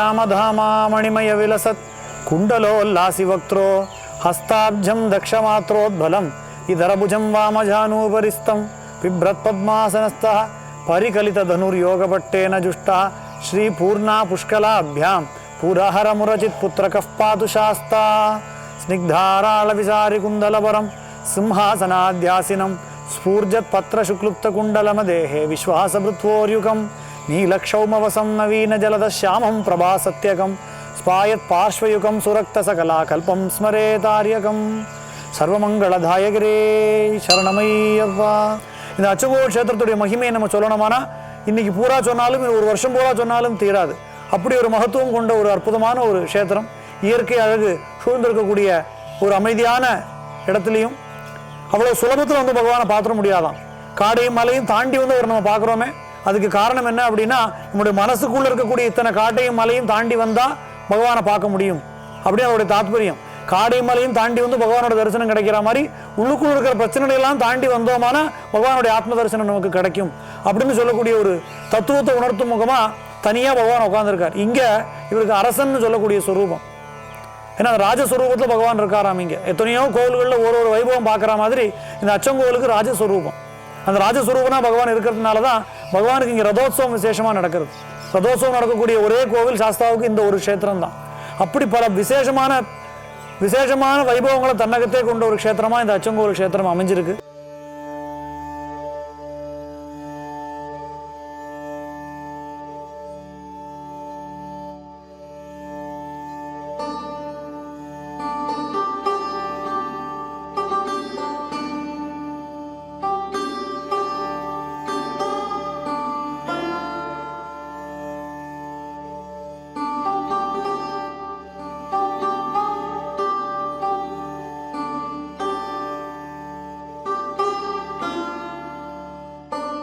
మూదశ్యామధామామణిమయ విలసత్ కుండలోల్లాసి వక్త్రో హస్తాబ్జం దక్షమాత్రోద్బలం ఇదరభుజం వామజానూపరిస్తం బిభ్రత్పద్మాసనస్థ పరికలితధనుర్యోగపట్టేన జుష్ట శ్రీపూర్ణా పుష్కలాభ్యాం పురహరమురచిత్ పుత్రకః పాతు శాస్తా స్నిగ్ధారాళ విసారికుందలవరం సింహాసనాధ్యాసినం స్ఫూర్జత్పత్రశుక్లుప్తకుండలమదేహే విశ్వాసభృత్వోర్యుకం नीलक्षौमवसं नवीनजलदश्यामं प्रभासत्यकं स्पायत्पार्श्वयुगं सुरक्तसकलाकल्पं स्मरेतार्यकं சர்வமங்களதாயகரே சரணமையவ்வா இந்த அச்சகோல் க்ஷேத்திரத்துடைய மகிமையை நம்ம சொல்லணுமானா இன்னைக்கு பூரா சொன்னாலும் இது ஒரு வருஷம் பூரா சொன்னாலும் தீராது அப்படி ஒரு மகத்துவம் கொண்ட ஒரு அற்புதமான ஒரு க்ஷேத்திரம் இயற்கை அழகு சூழ்ந்திருக்கக்கூடிய ஒரு அமைதியான இடத்துலையும் அவ்வளோ சுலபத்தில் வந்து பகவானை பார்த்துட முடியாதாம் காடையும் மலையும் தாண்டி வந்து அவர் நம்ம பார்க்குறோமே அதுக்கு காரணம் என்ன அப்படின்னா நம்முடைய மனசுக்குள்ளே இருக்கக்கூடிய இத்தனை காட்டையும் மலையும் தாண்டி வந்தால் பகவானை பார்க்க முடியும். அப்படின்னு அவருடைய தாத்பரியம். காடையும் மலையும் தாண்டி வந்து பகவானோட தரிசனம் கிடைக்கிற மாதிரி உள்ளுக்குள்ள இருக்கிற பிரச்சனைகளெல்லாம் தாண்டி வந்தோமானா பகவானுடைய ஆத்ம தரிசனம் நமக்கு கிடைக்கும். அப்படின்னு சொல்லக்கூடிய ஒரு தத்துவத்தை உணர்த்தும் முகமாக தனியாக பகவான் உட்காந்துருக்கார் இங்கே இவருக்கு அரசன் சொல்லக்கூடிய ஸ்வரூபம் ஏன்னா அந்த ராஜஸ்வரூபத்தில் பகவான் இருக்காராம் இங்கே. எத்தனையோ கோவில்களில் ஒரு ஒரு வைபவம் பார்க்குற மாதிரி இந்த அச்சங்கோவிலுக்கு ராஜஸ்வரூபம். அந்த ராஜஸ்வரூபனா பகவான் இருக்கிறதுனால தான் பகவானுக்கு இங்கே ரதோத்சவம் விசேஷமாக நடக்கிறது. ரதோத்சவம் நடக்கக்கூடிய ஒரே கோவில் சாஸ்தாவுக்கு இந்த ஒரு க்ஷேத்திரம் தான் அப்படி பல விசேஷமான விசேஷமான வைபவங்களை தன்னகத்தே கொண்ட ஒரு க்ஷேத்திரமா இந்த அச்சங்கோவில் க்ஷேத்திரம் அமைஞ்சிருக்கு.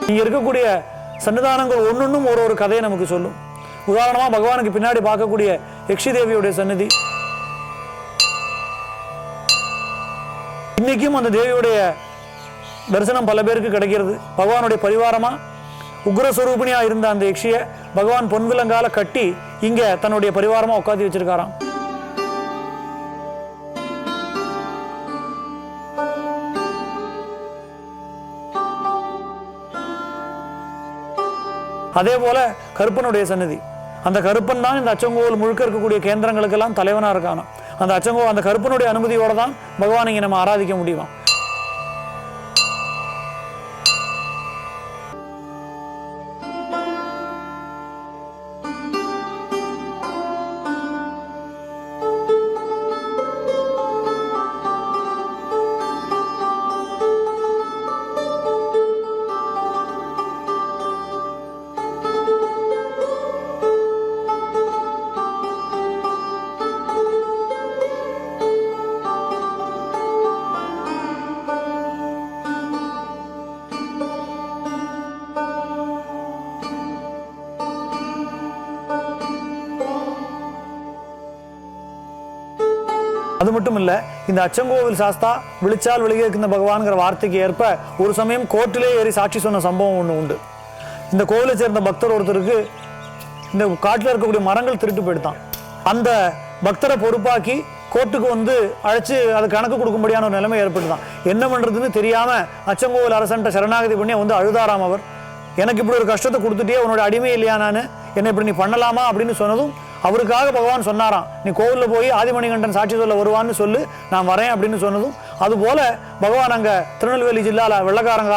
இங்கே இருக்கக்கூடிய சன்னிதானங்கள் ஒன்னொன்னும் ஒரு ஒரு கதையை நமக்கு சொல்லும். உதாரணமா பகவானுக்கு பின்னாடி பார்க்கக்கூடிய யக்ஷி தேவியுடைய சன்னதி இன்னைக்கும் அந்த தேவியுடைய தரிசனம் பல பேருக்கு கிடைக்கிறது. பகவானுடைய பரிவாரமா உக்ரஸ்வரூபிணியா இருந்த அந்த யக்ஷியை பகவான் பொன்விலங்கால கட்டி இங்கே தன்னுடைய பரிவாரமா உட்காந்து வச்சிருக்காராம். அதே போல கருப்பனுடைய சன்னதி அந்த கருப்பன் தான் இந்த அச்சங்கோவில் முழுக்க இருக்கக்கூடிய கேந்திரங்களுக்கெல்லாம் தலைவனாக இருக்கானா அந்த அச்சங்கோ அந்த கருப்பனுடைய அனுமதியோடு தான் பகவானை நம்ம ஆராதிக்க முடியுமா அது மட்டும் இல்ல இந்த அச்சங்கோவில் சாஸ்தா விழிச்சால் விலகிருக்கின்ற பகவான்கிற வார்த்தைக்கு ஏற்ப ஒரு சமயம் கோர்ட்டிலே ஏறி சாட்சி சொன்ன சம்பவம் ஒன்று உண்டு. இந்த கோவிலை சேர்ந்த பக்தர் ஒருத்தருக்கு இந்த காட்டில் இருக்கக்கூடிய மரங்கள் திருட்டு போயிடுதான். அந்த பக்தரை பொறுப்பாக்கி கோர்ட்டுக்கு வந்து அழைச்சு அது கணக்கு கொடுக்கும்படியான ஒரு நிலைமை ஏற்பட்டுதான். என்ன பண்றதுன்னு தெரியாம அச்சங்கோவில் அரசன்ட்ட சரணாகதி பண்ணி வந்து அழுதாராம் அவர். எனக்கு இப்படி ஒரு கஷ்டத்தை கொடுத்துட்டே உன்னோட அடிமை இல்லையா நான்? என்ன இப்படி நீ பண்ணலாமா அப்படின்னு சொன்னதும் அவருக்காக பகவான் சொன்னாராம் நீ கோவிலில் போய் ஆதிமணிகண்டன் சாட்சி சொல்ல வருவான்னு சொல்லு நான் வரேன் அப்படின்னு சொன்னதும் அதுபோல பகவான் அங்கே திருநெல்வேலி ஜில்லால வெள்ளக்காரன்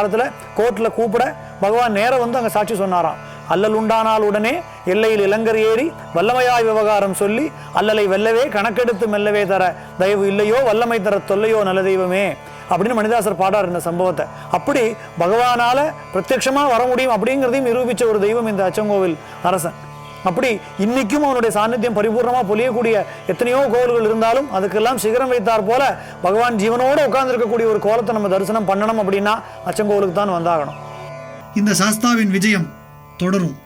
கோர்ட்டில் கூப்பிட பகவான் நேரம் வந்து அங்கே சாட்சி சொன்னாராம். அல்லல் உண்டானால் உடனே எல்லையில் இளங்கர் ஏறி வல்லமையாய் விவகாரம் சொல்லி அல்லலை வெல்லவே கணக்கெடுத்து மெல்லவே தர தயவு இல்லையோ வல்லமை தர தொல்லையோ நல்ல தெய்வமே அப்படின்னு மணிதாசர் பாடார் இந்த சம்பவத்தை. அப்படி பகவானால பிரத்யட்சமாக வர முடியும் அப்படிங்கிறதையும் நிரூபித்த ஒரு தெய்வம் இந்த அச்சங்கோவில் அரசன். அப்படி இன்னைக்கும் அவனுடைய சாநித்தியம் பரிபூர்ணமா பொழியக்கூடிய எத்தனையோ கோவில்கள் இருந்தாலும் அதுக்கெல்லாம் சிகரம் வைத்தார் போல பகவான் ஜீவனோடு உட்கார்ந்து இருக்கக்கூடிய ஒரு கோலத்தை நம்ம தரிசனம் பண்ணணும் அப்படின்னா அச்சங்கோவிலுக்கு தான் வந்தாகணும். இந்த சாஸ்தாவின் விஜயம் தொடரும்.